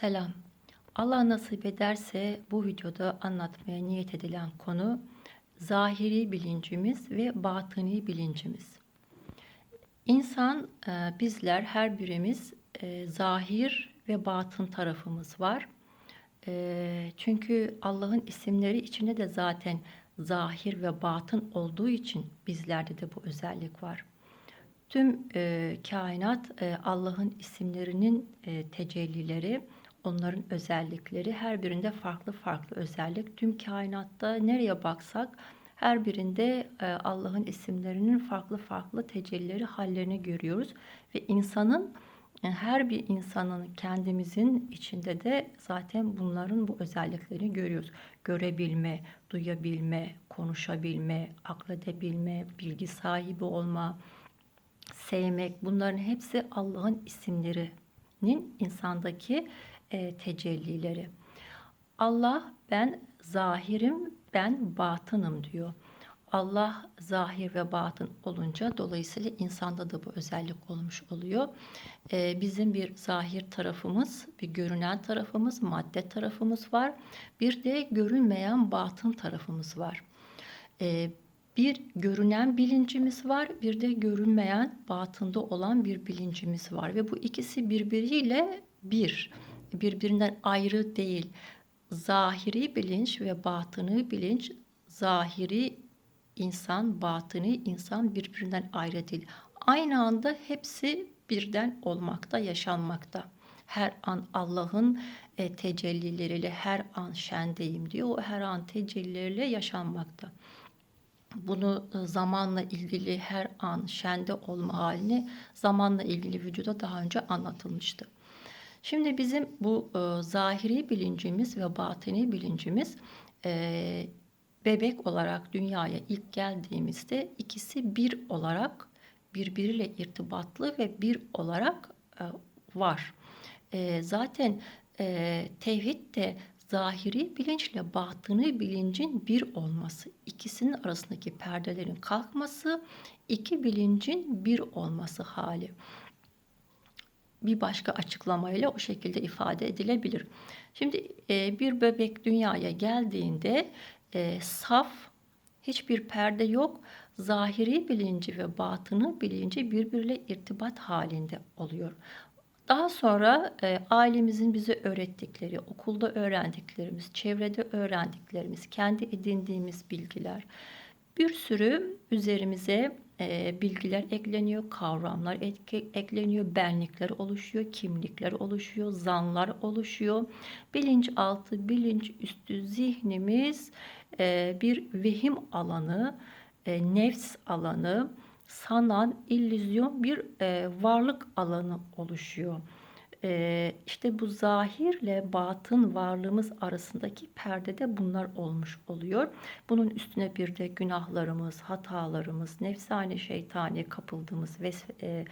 Selam. Allah nasip ederse bu videoda anlatmaya niyet edilen konu zahiri bilincimiz ve batıni bilincimiz. İnsan, e, bizler her birimiz e, zahir ve batın tarafımız var. E, çünkü Allah'ın isimleri içinde de zaten zahir ve batın olduğu için bizlerde de bu özellik var. Tüm e, kainat e, Allah'ın isimlerinin e, tecellileri, onların özellikleri her birinde farklı farklı özellik. Tüm kainatta nereye baksak her birinde e, Allah'ın isimlerinin farklı farklı tecellileri, hallerini görüyoruz ve insanın e, her bir insanın kendimizin içinde de zaten bunların bu özelliklerini görüyoruz. Görebilme, duyabilme, konuşabilme, akledebilme, bilgi sahibi olma, sevmek bunların hepsi Allah'ın isimlerinin insandaki e, tecellileri. Allah ben zahirim, ben batınım diyor. Allah zahir ve batın olunca dolayısıyla insanda da bu özellik olmuş oluyor. Ee, bizim bir zahir tarafımız, bir görünen tarafımız, madde tarafımız var. Bir de görünmeyen batın tarafımız var. Ee, bir görünen bilincimiz var, bir de görünmeyen batında olan bir bilincimiz var ve bu ikisi birbiriyle bir, birbirinden ayrı değil. Zahiri bilinç ve batını bilinç, zahiri insan, batını insan birbirinden ayrı değil. Aynı anda hepsi birden olmakta, yaşanmakta. Her an Allah'ın e, tecellileriyle her an şendeyim diyor. O her an tecellileriyle yaşanmakta bunu e, zamanla ilgili her an şende olma halini zamanla ilgili vücuda daha önce anlatılmıştı. Şimdi bizim bu e, zahiri bilincimiz ve batini bilincimiz e, bebek olarak dünyaya ilk geldiğimizde ikisi bir olarak birbiriyle irtibatlı ve bir olarak e, var. E, zaten e, tevhid de zahiri bilinçle batını bilincin bir olması, ikisinin arasındaki perdelerin kalkması, iki bilincin bir olması hali. Bir başka açıklamayla o şekilde ifade edilebilir. Şimdi e, bir bebek dünyaya geldiğinde e, saf, hiçbir perde yok. Zahiri bilinci ve batını bilinci birbiriyle irtibat halinde oluyor. Daha sonra e, ailemizin bize öğrettikleri, okulda öğrendiklerimiz, çevrede öğrendiklerimiz, kendi edindiğimiz bilgiler, bir sürü üzerimize e, bilgiler ekleniyor, kavramlar ekleniyor, benlikler oluşuyor, kimlikler oluşuyor, zanlar oluşuyor. Bilinçaltı, bilinç üstü zihnimiz e, bir vehim alanı, e, nefs alanı, sanan illüzyon bir e, varlık alanı oluşuyor. E, işte bu zahirle batın varlığımız arasındaki perdede bunlar olmuş oluyor. Bunun üstüne bir de günahlarımız, hatalarımız, nefsane şeytani kapıldığımız ve e,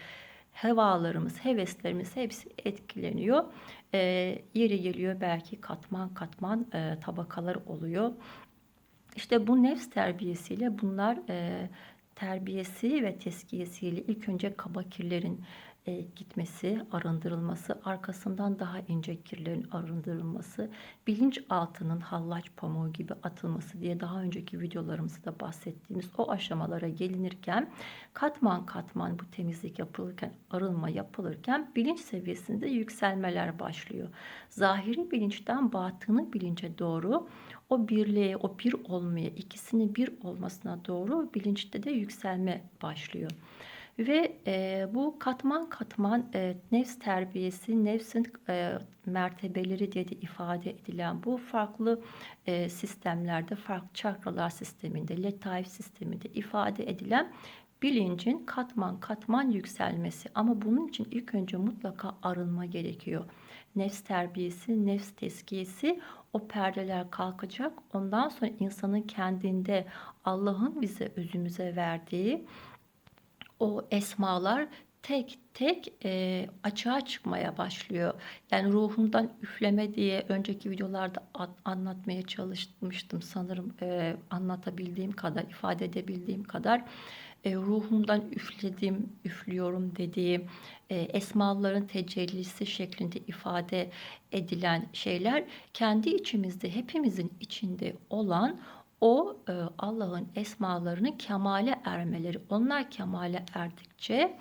hevalarımız, heveslerimiz hepsi etkileniyor. E, yeri geliyor belki katman katman e, tabakalar oluyor. İşte bu nefs terbiyesiyle bunlar e, terbiyesi ve teskiyesiyle ilk önce kaba kirlerin e, gitmesi, arındırılması, arkasından daha ince kirlerin arındırılması, bilinç altının hallaç pamuğu gibi atılması diye daha önceki videolarımızda bahsettiğimiz o aşamalara gelinirken katman katman bu temizlik yapılırken, arınma yapılırken bilinç seviyesinde yükselmeler başlıyor. Zahiri bilinçten batını bilince doğru o birliğe, o bir olmaya, ikisinin bir olmasına doğru bilinçte de yükselme başlıyor. Ve e, bu katman katman e, nefs terbiyesi, nefsin e, mertebeleri diye de ifade edilen bu farklı e, sistemlerde, farklı çakralar sisteminde, letaif sisteminde ifade edilen bilincin katman katman yükselmesi. Ama bunun için ilk önce mutlaka arınma gerekiyor. Nefs terbiyesi, nefs teskiyesi o perdeler kalkacak. Ondan sonra insanın kendinde Allah'ın bize özümüze verdiği o esmalar tek tek e, açığa çıkmaya başlıyor. Yani ruhumdan üfleme diye önceki videolarda anlatmaya çalışmıştım sanırım e, anlatabildiğim kadar, ifade edebildiğim kadar. e, ruhumdan üfledim, üflüyorum dediği e, esmaların tecellisi şeklinde ifade edilen şeyler kendi içimizde hepimizin içinde olan o e, Allah'ın esmalarının kemale ermeleri. Onlar kemale erdikçe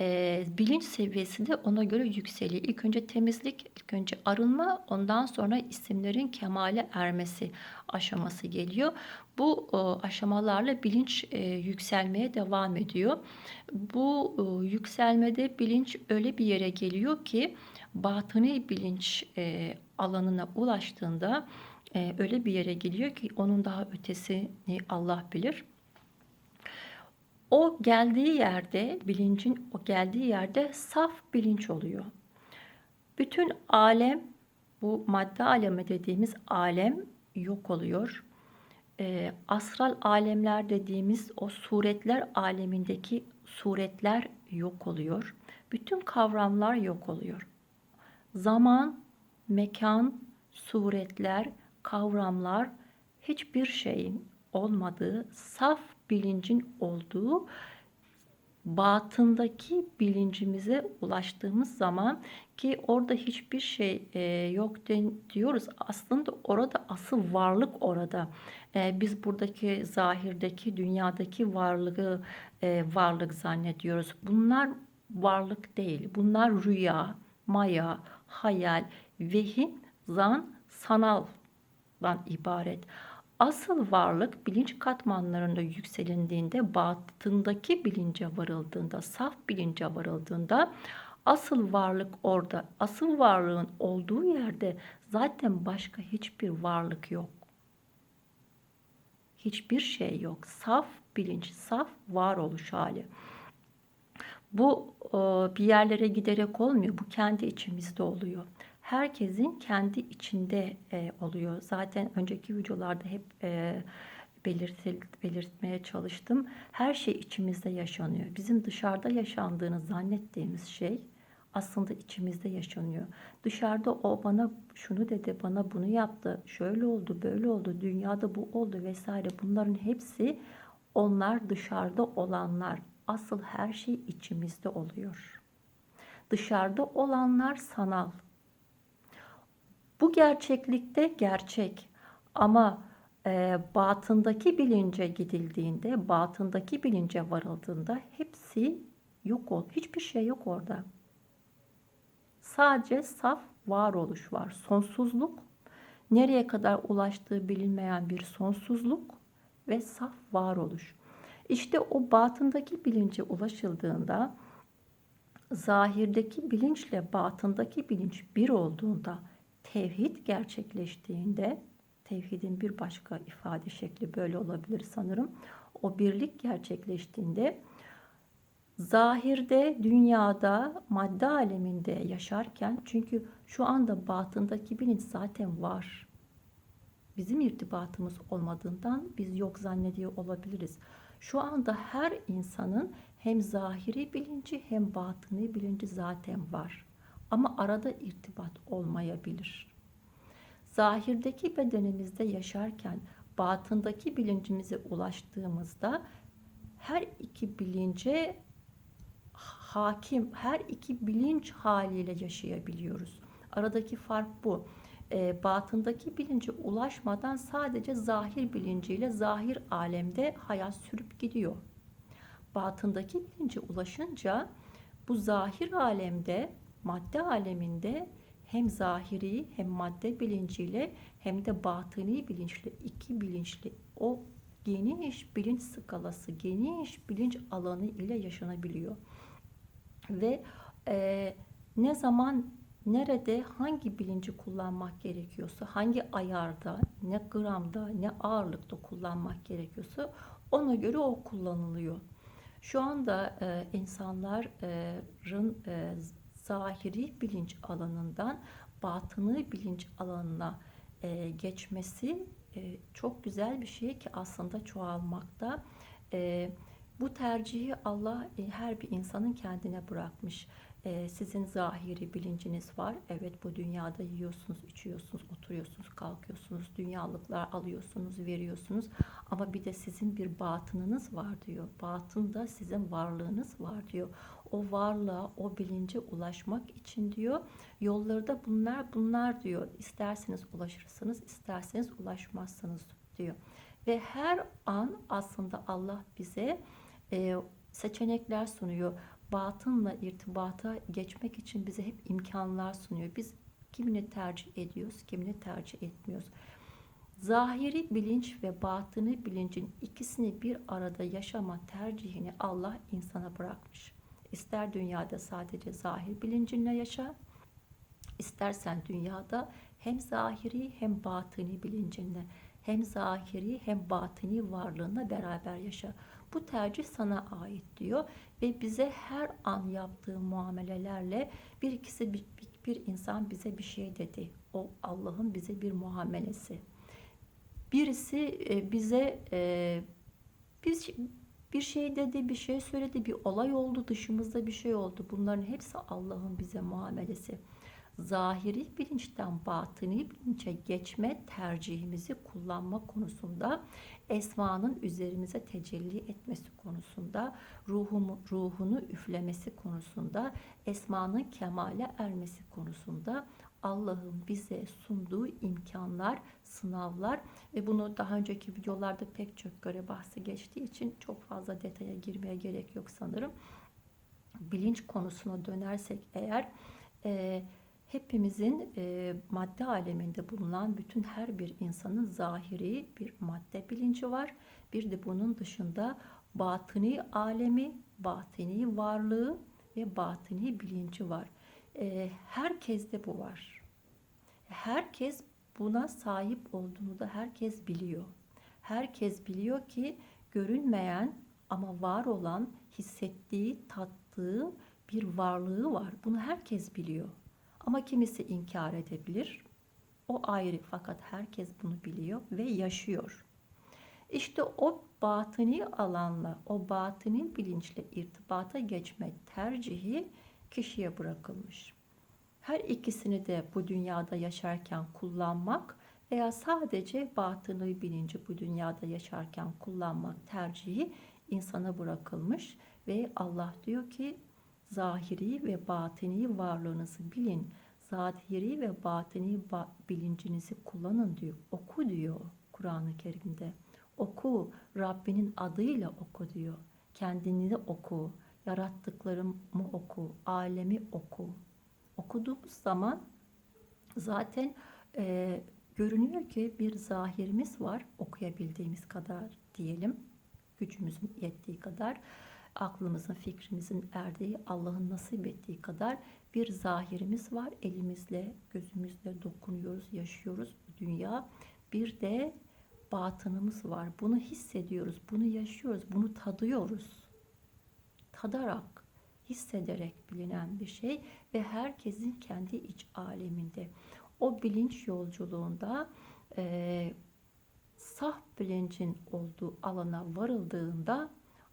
e, bilinç seviyesi de ona göre yükseliyor. İlk önce temizlik, ilk önce arınma, ondan sonra isimlerin kemale ermesi aşaması geliyor. Bu e, aşamalarla bilinç e, yükselmeye devam ediyor. Bu e, yükselmede bilinç öyle bir yere geliyor ki batıni bilinç e, alanına ulaştığında e, öyle bir yere geliyor ki onun daha ötesini Allah bilir. O geldiği yerde, bilincin o geldiği yerde saf bilinç oluyor. Bütün alem, bu madde alemi dediğimiz alem yok oluyor. E, astral alemler dediğimiz o suretler alemindeki suretler yok oluyor. Bütün kavramlar yok oluyor. Zaman, mekan, suretler, kavramlar hiçbir şeyin olmadığı, saf bilincin olduğu batındaki bilincimize ulaştığımız zaman ki orada hiçbir şey e, yok diyoruz. Aslında orada asıl varlık orada. E, biz buradaki zahirdeki dünyadaki varlığı e, varlık zannediyoruz. Bunlar varlık değil. Bunlar rüya, maya, hayal, vehim, zan, sanaldan ibaret. Asıl varlık bilinç katmanlarında yükselindiğinde, batındaki bilince varıldığında, saf bilince varıldığında asıl varlık orada. Asıl varlığın olduğu yerde zaten başka hiçbir varlık yok. Hiçbir şey yok. Saf bilinç, saf varoluş hali. Bu bir yerlere giderek olmuyor. Bu kendi içimizde oluyor herkesin kendi içinde e, oluyor. Zaten önceki videolarda hep e, belirtil, belirtmeye çalıştım. Her şey içimizde yaşanıyor. Bizim dışarıda yaşandığını zannettiğimiz şey aslında içimizde yaşanıyor. Dışarıda o bana şunu dedi, bana bunu yaptı, şöyle oldu, böyle oldu, dünyada bu oldu vesaire. Bunların hepsi onlar dışarıda olanlar. Asıl her şey içimizde oluyor. Dışarıda olanlar sanal. Bu gerçeklikte gerçek ama e, batındaki bilince gidildiğinde, batındaki bilince varıldığında hepsi yok ol. Hiçbir şey yok orada. Sadece saf varoluş var. Sonsuzluk, nereye kadar ulaştığı bilinmeyen bir sonsuzluk ve saf varoluş. İşte o batındaki bilince ulaşıldığında, zahirdeki bilinçle batındaki bilinç bir olduğunda tevhid gerçekleştiğinde tevhidin bir başka ifade şekli böyle olabilir sanırım. O birlik gerçekleştiğinde zahirde, dünyada, madde aleminde yaşarken çünkü şu anda batındaki bilinç zaten var. Bizim irtibatımız olmadığından biz yok zannediyor olabiliriz. Şu anda her insanın hem zahiri bilinci hem batını bilinci zaten var. Ama arada irtibat olmayabilir. Zahirdeki bedenimizde yaşarken batındaki bilincimize ulaştığımızda her iki bilince hakim, her iki bilinç haliyle yaşayabiliyoruz. Aradaki fark bu. E, batındaki bilince ulaşmadan sadece zahir bilinciyle zahir alemde hayat sürüp gidiyor. Batındaki bilince ulaşınca bu zahir alemde madde aleminde hem zahiri hem madde bilinciyle hem de batıni bilinçli iki bilinçli o geniş bilinç skalası, geniş bilinç alanı ile yaşanabiliyor. Ve e, ne zaman, nerede, hangi bilinci kullanmak gerekiyorsa, hangi ayarda, ne gramda, ne ağırlıkta kullanmak gerekiyorsa ona göre o kullanılıyor. Şu anda e, insanların e, zahiri bilinç alanından batını bilinç alanına e, geçmesi e, çok güzel bir şey ki aslında çoğalmakta. E, bu tercihi Allah e, her bir insanın kendine bırakmış. Ee, sizin zahiri bilinciniz var. Evet bu dünyada yiyorsunuz, içiyorsunuz, oturuyorsunuz, kalkıyorsunuz, dünyalıklar alıyorsunuz, veriyorsunuz. Ama bir de sizin bir batınınız var diyor. Batında sizin varlığınız var diyor. O varlığa, o bilince ulaşmak için diyor. Yolları da bunlar bunlar diyor. İsterseniz ulaşırsınız, isterseniz ulaşmazsınız diyor. Ve her an aslında Allah bize e, seçenekler sunuyor. Batınla irtibata geçmek için bize hep imkanlar sunuyor. Biz kimini tercih ediyoruz, kimini tercih etmiyoruz. Zahiri bilinç ve batını bilincin ikisini bir arada yaşama tercihini Allah insana bırakmış. İster dünyada sadece zahir bilincinle yaşa, istersen dünyada hem zahiri hem batını bilincinle, hem zahiri hem batını varlığına beraber yaşa. Bu tercih sana ait diyor ve bize her an yaptığı muamelelerle bir ikisi bir, bir insan bize bir şey dedi. O Allah'ın bize bir muamelesi. Birisi e, bize e, biz bir şey dedi, bir şey söyledi, bir olay oldu, dışımızda bir şey oldu. Bunların hepsi Allah'ın bize muamelesi zahiri bilinçten batini bilince geçme tercihimizi kullanma konusunda esmanın üzerimize tecelli etmesi konusunda ruhumu, ruhunu üflemesi konusunda esmanın kemale ermesi konusunda Allah'ın bize sunduğu imkanlar, sınavlar ve bunu daha önceki videolarda pek çok göre bahsi geçtiği için çok fazla detaya girmeye gerek yok sanırım. Bilinç konusuna dönersek eğer e, hepimizin e, madde aleminde bulunan bütün her bir insanın zahiri bir madde bilinci var. Bir de bunun dışında batini alemi, batini varlığı ve batini bilinci var. E, herkeste bu var. Herkes buna sahip olduğunu da herkes biliyor. Herkes biliyor ki görünmeyen ama var olan, hissettiği, tattığı bir varlığı var. Bunu herkes biliyor. Ama kimisi inkar edebilir. O ayrı fakat herkes bunu biliyor ve yaşıyor. İşte o batini alanla, o batini bilinçle irtibata geçme tercihi kişiye bırakılmış. Her ikisini de bu dünyada yaşarken kullanmak veya sadece batını bilinci bu dünyada yaşarken kullanmak tercihi insana bırakılmış ve Allah diyor ki zahiri ve batini varlığınızı bilin. Zahiri ve batini bilincinizi kullanın diyor. Oku diyor Kur'an-ı Kerim'de. Oku, Rabbinin adıyla oku diyor. Kendini de oku, yarattıklarımı oku, alemi oku. Okuduğumuz zaman zaten e, görünüyor ki bir zahirimiz var okuyabildiğimiz kadar diyelim gücümüzün yettiği kadar aklımızın, fikrimizin erdiği, Allah'ın nasip ettiği kadar bir zahirimiz var. Elimizle, gözümüzle dokunuyoruz, yaşıyoruz bu dünya. Bir de batınımız var. Bunu hissediyoruz, bunu yaşıyoruz, bunu tadıyoruz. Tadarak, hissederek bilinen bir şey ve herkesin kendi iç aleminde. O bilinç yolculuğunda e, saf bilincin olduğu alana varıldığında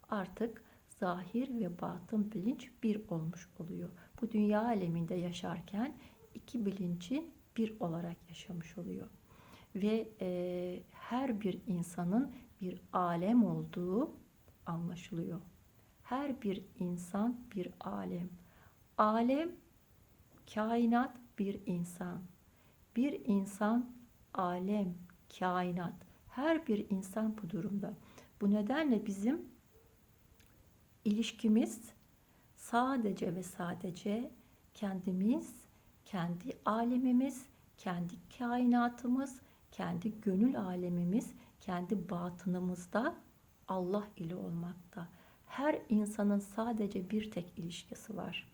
artık zahir ve batın bilinç bir olmuş oluyor. Bu dünya aleminde yaşarken iki bilinci bir olarak yaşamış oluyor. Ve e, her bir insanın bir alem olduğu anlaşılıyor. Her bir insan bir alem. Alem, kainat bir insan. Bir insan, alem, kainat. Her bir insan bu durumda. Bu nedenle bizim ilişkimiz sadece ve sadece kendimiz, kendi alemimiz, kendi kainatımız, kendi gönül alemimiz, kendi batınımızda Allah ile olmakta. Her insanın sadece bir tek ilişkisi var.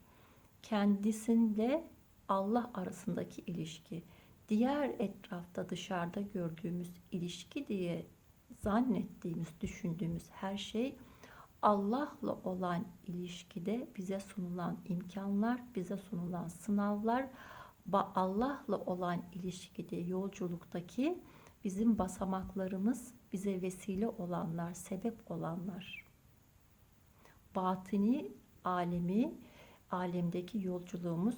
Kendisinde Allah arasındaki ilişki. Diğer etrafta dışarıda gördüğümüz ilişki diye zannettiğimiz, düşündüğümüz her şey Allah'la olan ilişkide bize sunulan imkanlar, bize sunulan sınavlar, Allah'la olan ilişkide, yolculuktaki bizim basamaklarımız, bize vesile olanlar, sebep olanlar. Batini alemi alemdeki yolculuğumuz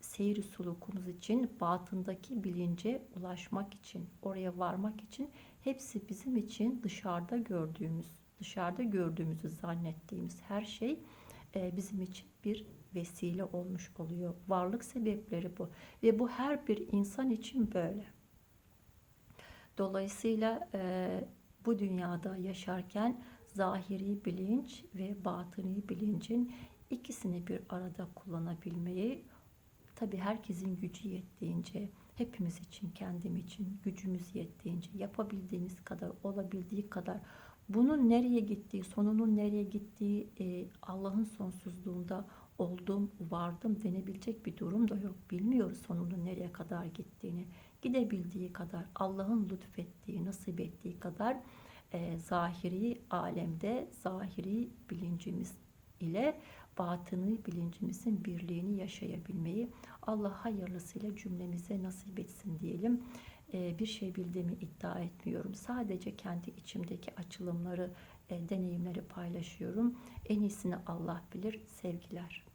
seyri sulukumuz için, batındaki bilince ulaşmak için, oraya varmak için hepsi bizim için dışarıda gördüğümüz, dışarıda gördüğümüzü zannettiğimiz her şey e, bizim için bir vesile olmuş oluyor. Varlık sebepleri bu ve bu her bir insan için böyle. Dolayısıyla e, bu dünyada yaşarken zahiri bilinç ve batıni bilincin ikisini bir arada kullanabilmeyi tabi herkesin gücü yettiğince hepimiz için kendim için gücümüz yettiğince yapabildiğimiz kadar olabildiği kadar bunun nereye gittiği sonunun nereye gittiği e, Allah'ın sonsuzluğunda oldum vardım denebilecek bir durum da yok. Bilmiyoruz sonunun nereye kadar gittiğini. Gidebildiği kadar Allah'ın lütfettiği nasip ettiği kadar e, zahiri alemde zahiri bilincimiz ile batını bilincimizin birliğini yaşayabilmeyi Allah hayırlısıyla cümlemize nasip etsin diyelim. E, bir şey bildiğimi iddia etmiyorum. Sadece kendi içimdeki açılımları, e, deneyimleri paylaşıyorum. En iyisini Allah bilir. Sevgiler.